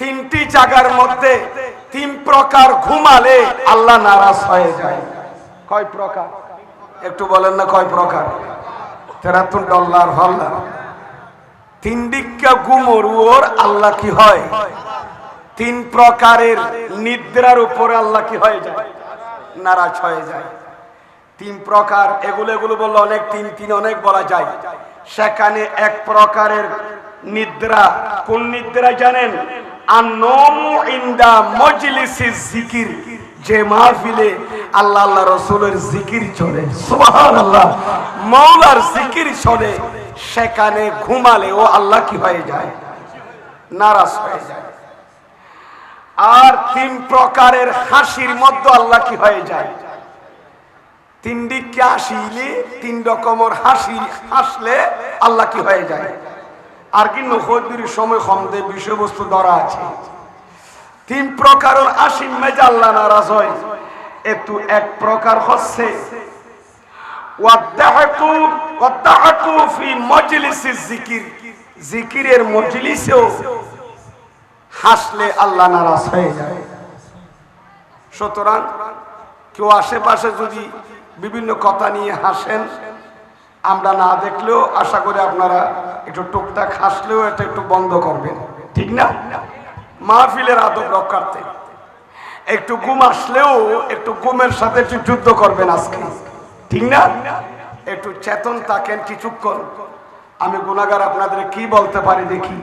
তিনটি জায়গার মধ্যে তিন প্রকার ঘুমালে আল্লাহ নারাজ হয়ে যায়। কয় প্রকার? একটু বলেন না কয় প্রকার? তেরাত্তর ডলার হল্লা তিন দিকটা ঘুমোর ওর আল্লাহ কি হয়? তিন প্রকারের নিদ্রার উপরে আল্লাহ কি হয়ে যায়? নারাজ হয়ে যায়। তিন প্রকার, এগুলো এগুলো বললে অনেক তিন তিন অনেক বলা যায়। সেখানে এক প্রকারের নিদ্রা। কোন নিদ্রা জানেন? যে মাহফিলে আল্লাহ আল্লাহ রসুলের জিকির চলে সুবহানাল্লাহ। মৌলার জিকির চলে সেখানে ঘুমালে ও আল্লাহ কি হয়ে যায়? নারাজ হয়ে যায়। আর তিন প্রকারের হাসির মধ্যে আল্লাহ কি হয়ে যায়? তিন হাসিলে, তিন রকমের হাসি, হাসলে আল্লাহ কি হয়ে যায়? আর কি নখদির সময় কমতে বিষয়বস্তু ধরা আছে। তিন প্রকারের আসিম মেজা আল্লাহ নারাজ হয়। একটু এক প্রকার হচ্ছে জিকিরের মজলিসেও হাসলে আল্লাহ নারাজ হয়ে যায়। সুতরাং কেউ আশেপাশে যদি বিভিন্ন কথা নিয়ে হাসেন আমরা না দেখলেও আশা করি আপনারা একটু টুকটাক হাসলেও এটা একটু বন্ধ করবেন। ঠিক না? মাহফিলের আদব রক্ষার্থে। একটু ঘুম আসলেও একটু ঘুমের সাথে একটু যুদ্ধ করবেন আজকে। ঠিক না? একটু চেতন থাকেন কিছুক্ষণ আমি গুণাগার আপনাদের কি বলতে পারি দেখি।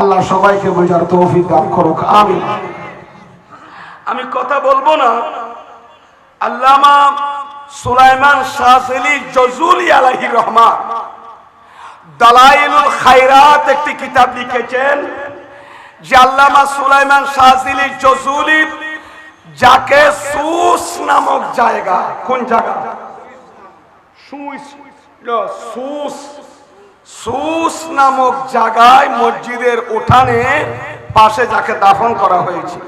আল্লাহ সবাইকে বোঝার তৌফিক দান করুক আমি আমি কথা বলব না। আল্লামা সুলাইমান শাহলি জজুলি আলাহি রহমান। দালাইলুল খায়রাত একটি কিতাব লিখেছেন যে আল্লামা সুলাইমান শাহজিলি জজুলি যাকে সুস নামক জায়গা, কোন জায়গা? সুস। সুস নামক জায়গায় মসজিদের উঠানে পাশে যাকে দাফন করা হয়েছিল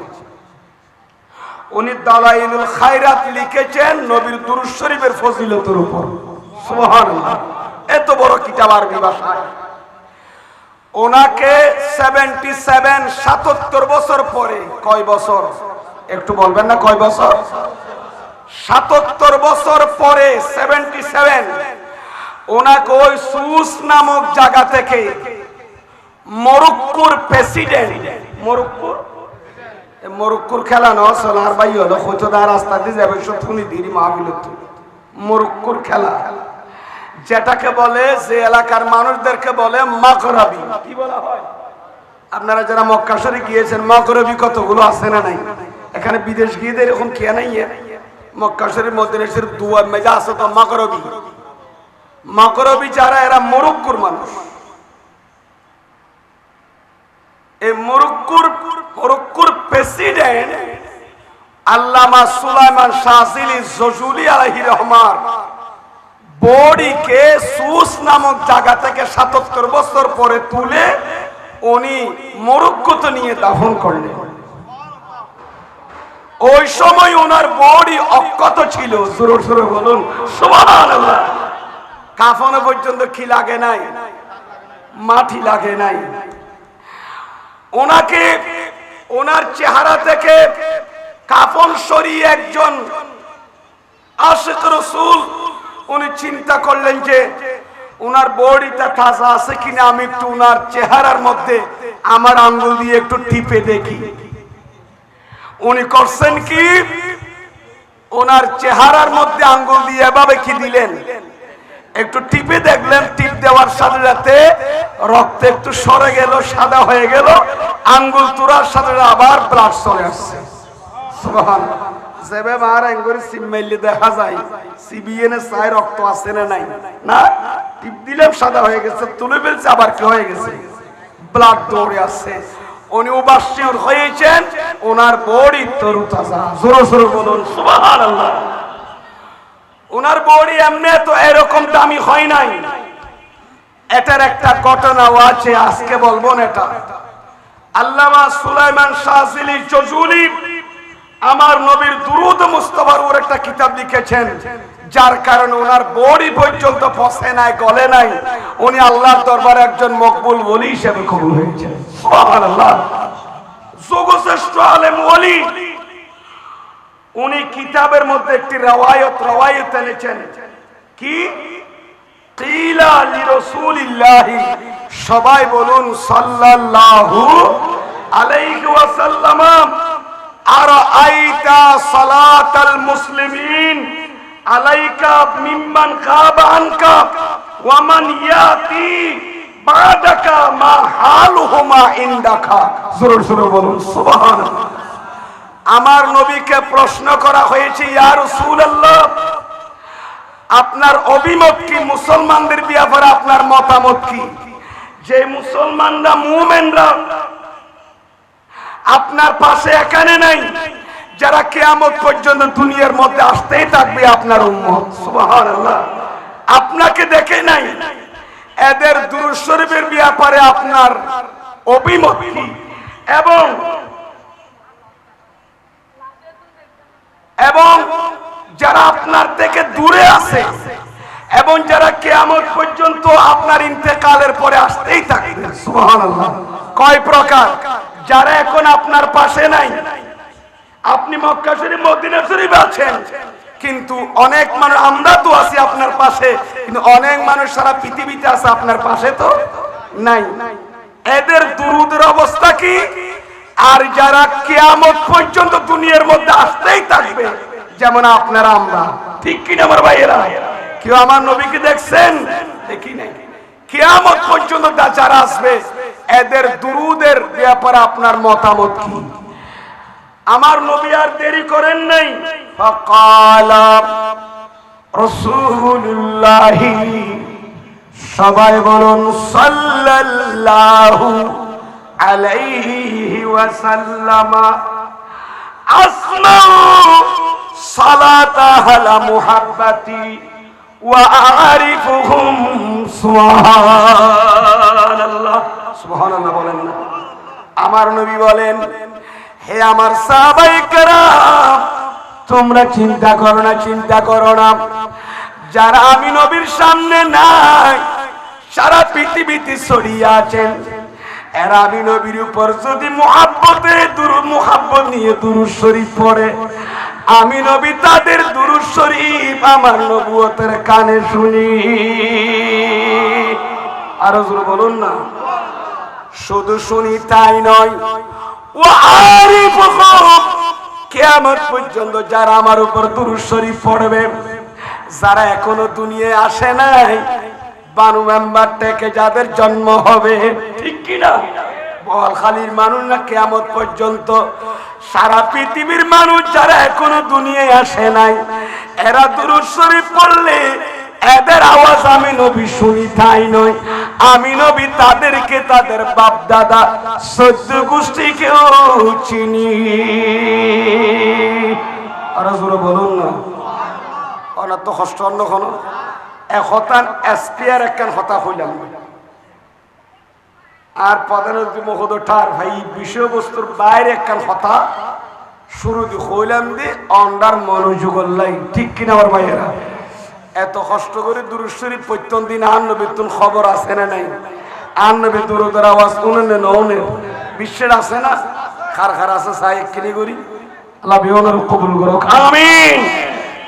উনি দালাইলুল খায়রাত লিখেছেন নবীর দুরুদ শরীফের ফজিলতের উপর। সুবহানাল্লাহ। এত বড় কিতাব আরবি ভাষায়। ওনাকে সেভেন্টি সেভেন সাতাত্তর বছর পরে, কয় বছর? একটু বলবেন না কয় বছর? সাতাত্তর বছর পরে সেভেন্টি সেভেন ওনাকে ওই সুস নামক জায়গা থেকে মরক্কোর প্রেসিডেন্ট মরক্কোর? মরক্কোর খেলা ন সোনার বাই হলো হয়তো রাস্তা দিয়ে যাবে শুনি দিদি মাহবিল মরক্কোর খেলা। যেটাকে বলে যে এলাকার মানুষদেরকে বলে মকরবি কি বলা হয়? আপনারা যারা মক্কা শরীফ গিয়েছেন মকরবি কতগুলো আছে না নাই? এখানে বিদেশ গিয়ে এরকম খেয়ে নাই মক্কা শরীফ মদিনেশের দুয়া মেজা আছে তো মকরবি মকরবি যারা এরা মরক্কুর মানুষ। এই মরক্কুর মরক্কুর প্রেসিডেন্ট আল্লামা সুলাইমান শাহজিলি জজুলি আলহি রহমান বডিকে সুস নামক জায়গা থেকে সাতাত্তর বছর পরে তুলে উনি মরক্কোতে নিয়ে দাফন করলেন। ওই সময় ওনার বডি অক্ষত ছিল। জোরে জোরে বলুন, সুবহানাল্লাহ। কাফনে পর্যন্ত কি লাগে নাই? মাটি লাগে নাই। ওনাকে ওনার চেহারা থেকে কাফন সরিয়ে একজন আশেক রসুল, উনি চিন্তা করলেন যে ওনার বডিটা তাজা আছে কিনা, আমি একটু ওনার চেহারার মধ্যে আমার আঙ্গুল দিয়ে একটু টিপে দেখি। উনি করছেন কি? ওনার চেহারার মধ্যে আঙ্গুল দিয়ে এভাবে কি দিলেন? একটু টিপে দেখলেন, টিপ দেওয়ার সাথে সাথে রক্ত একটু সরে গেল, সাদা হয়ে গেল, আঙ্গুল তোরার সাথে আবার ব্লাড চলে আসছে। দেখা যায় রক্ত আছে না নাই। না? টিপ সাদা হয়ে গেছে আবার কি হয়ে গেছে? ব্লাড দৌড়ে আসছে। হয়েছেন ওনার বডি তরু তাজা। জোরে জোরে বলুন, সুবহানাল্লাহ। ওনার বডি এমনি তো এরকম দামি হয় নাই। এটার একটা ঘটনাও আছে, আজকে বলব না এটা। আল্লামা সুলাইমান শাহজিলি জজুলি আমার নবীর দুরুদ মুস্তফার ওর একটা কিতাব লিখেছেন, যার কারণে ওনার বডি পর্যন্ত ফসে নাই, গলে নাই। উনি আল্লাহর দরবারে একজন মকবুল বলি হিসেবে কবুল হয়েছেন। সুবহানাল্লাহ। যোগশ্রেষ্ঠ আলেম ওলি। উনি কিতাবের মধ্যে একটি রাওয়ায়ত রাওয়ায়ত এনেছেন। কি? সবাই বলুন সাল্লাল্লাহু আলাইহি ওয়াসাল্লাম আর আইতা সালাতাল মুসলিমিন, আলাইকা মিম্মান খাবা আনকা ওয়ামান ইয়াতি বাদাকা মা হালুহুমা ইনদাকা। জোরে জোরে বলুন, সুবহানাল্লাহ। আমার নবীকে প্রশ্ন করা হয়েছে ইয়ার রাসূলুল্লাহ, আপনার অভিমত কি? মুসলমানদের ব্যাপারে আপনার মতামত কি? যে মুসলমানরা, মুমেনরা আপনার পাশে এখানে নাই, যারা কেয়ামত পর্যন্ত দুনিয়ার মধ্যে আসতেই থাকবে আপনার আপনাকে দেখে নাই, এদের দুরূদ শরীফের ব্যাপারে আপনার অভিমত কি? এবং এবং যারা আপনার থেকে দূরে আছে এবং যারা কেয়ামত পর্যন্ত আপনার ইন্তেকালের পরে আসতেই থাকবে। কয় প্রকার? যারা এখন আপনার পাশে নাই, আপনি মক্কা শরীফ, মদিনা শরীফ আছেন, কিন্তু অনেক মানুষ, আমরা তো আছি আপনার পাশে, কিন্তু অনেক মানুষ সারা পৃথিবীতে আছে আপনার পাশে তো নাই। এদের দুরুদের অবস্থা কি? আর যারা কেয়ামত পর্যন্ত দুনিয়ার মধ্যে আসতেই থাকবে, যেমন আপনারা, আমরা। ঠিক কিনা আমার ভাইয়েরা? কেউ আমার নবীকে দেখছেন? দেখি নাই। কেয়ামত পর্যন্ত যারা আসবে, এদের দুরুদের ব্যাপারে আপনার মতামত কি? আমার নবী আর দেরি করেন নাই। ফাকালা রাসূলুল্লাহি, সবাই বলুন, সাল্লাল্লাহু আলাইহি আলা মুহাব্বাতি ওয়া আরিফুহুম সুবহানাল্লাহ সুবহানাল্লাহ বলেন না। আমার নবী বলেন, হে আমার সাহাবাই তোমরা চিন্তা করো না, চিন্তা করো না। যারা আমি নবীর সামনে নাই, সারা পৃথিবীতে ছড়িয়ে আছেন এরা নবীর উপর যদি মোহাব্বতে দুরু মোহাব্বত নিয়ে দুরুদ শরীফ পড়ে, আমি নবী তাদের দুরুদ শরীফ আমার নবুয়তের কানে শুনি। আরও জোরে বলুন না। শুধু শুনি তাই নয় ও আরিফুহুম কিয়ামত পর্যন্ত যারা আমার উপর দুরূদ শরীফ পড়বে, যারা এখনও দুনিয়ায় আসে নাই বানু মেম্বার থেকে যাদের জন্ম হবে, ঠিক কিনা? বলখালির মানুষ না কেমন পর্যন্ত? সারা পৃথিবীর মানুষ যারা এখনও দুনিয়ায় আসে নাই, এরা দুরূদ শরীফ পড়লে এদের আওয়াজ আমি নবী শুনি, তাই নয়। আমি নবী তাদেরকে তাদের বাপ দাদা সদ্য গোষ্ঠীকেও চিনি। আরও বলুন না। অনা তো কষ্ট অন্য কোনো? হতান এসপিআর একখান হতা হইলাম আর প্রধানমন্ত্রী মহোদয় ভাই বিষয়বস্তুর বাইরে একখান হতা শুরু হইলাম দি অন্ডার মনোযোগ লাই ঠিক কিনা আমার ভাইয়েরা? এত কষ্ট করে দুরুশ্বরী প্রত্যন্ত দিন আর নবীতুন খবর আছে না নাই? আর নবী দুরুদের আওয়াজ উনে নৌনে বিশ্বের আছে না? খার খার আছে সাই কিনি করি। আল্লাহ বিহনের কবুল করো আমিন!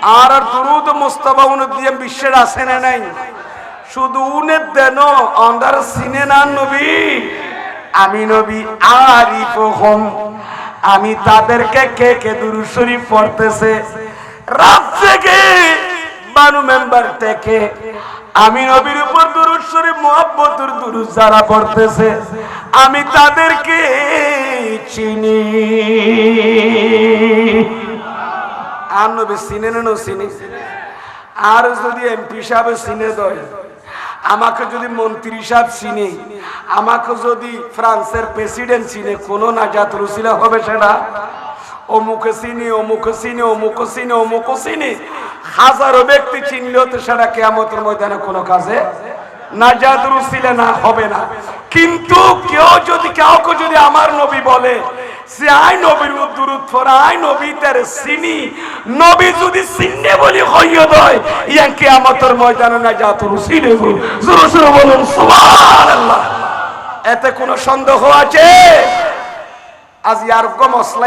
আর দুরুদ মুস্তাফা উনুদ্দিয়াম বিশ্বের আছে না নাই? শুধু উনের দেন অন্ধার সিনে না নবী? আমি নবী আরিফ হোম। আমি তাদেরকে কে কে দুরু শরীফ পড়তেছে? রাত থেকে বানু মেম্বার থেকে আমি নবীর উপর দুরুদ শরীফ, মোহাব্বতুর দুরুদ যারা পড়তেছে, আমি তাদেরকে চিনি। আর নবী চিনে না চিনি। আর যদি এমপি সাহেব চিনে দেয়, আমাকে যদি মন্ত্রী সাহেব চিনে, আমাকে যদি ফ্রান্সের প্রেসিডেন্ট চিনে, কোনো নাজাত রুসিলা হবে সেটা? অমুকে চিনি অমুকে চিনি অমুকে চিনি অমুকে চিনি। হাজারো ব্যক্তি চিনলেও তো সেটা কেয়ামতের ময়দানে কোনো কাজে নাজাত রুসিলে না হবে না। কিন্তু কেউ যদি, কাউকে যদি আমার নবী বলে সে আই নবীর দূরত নবী তার সিনি। নবী যদি সিন্নে বলি দয় কিয়ামতের ময়দানে না যা তোর সিনে জোরে জোরে বলুন, সুবহানাল্লাহ। এতে কোনো সন্দেহ আছে? আজ ইয়ার গো মশলা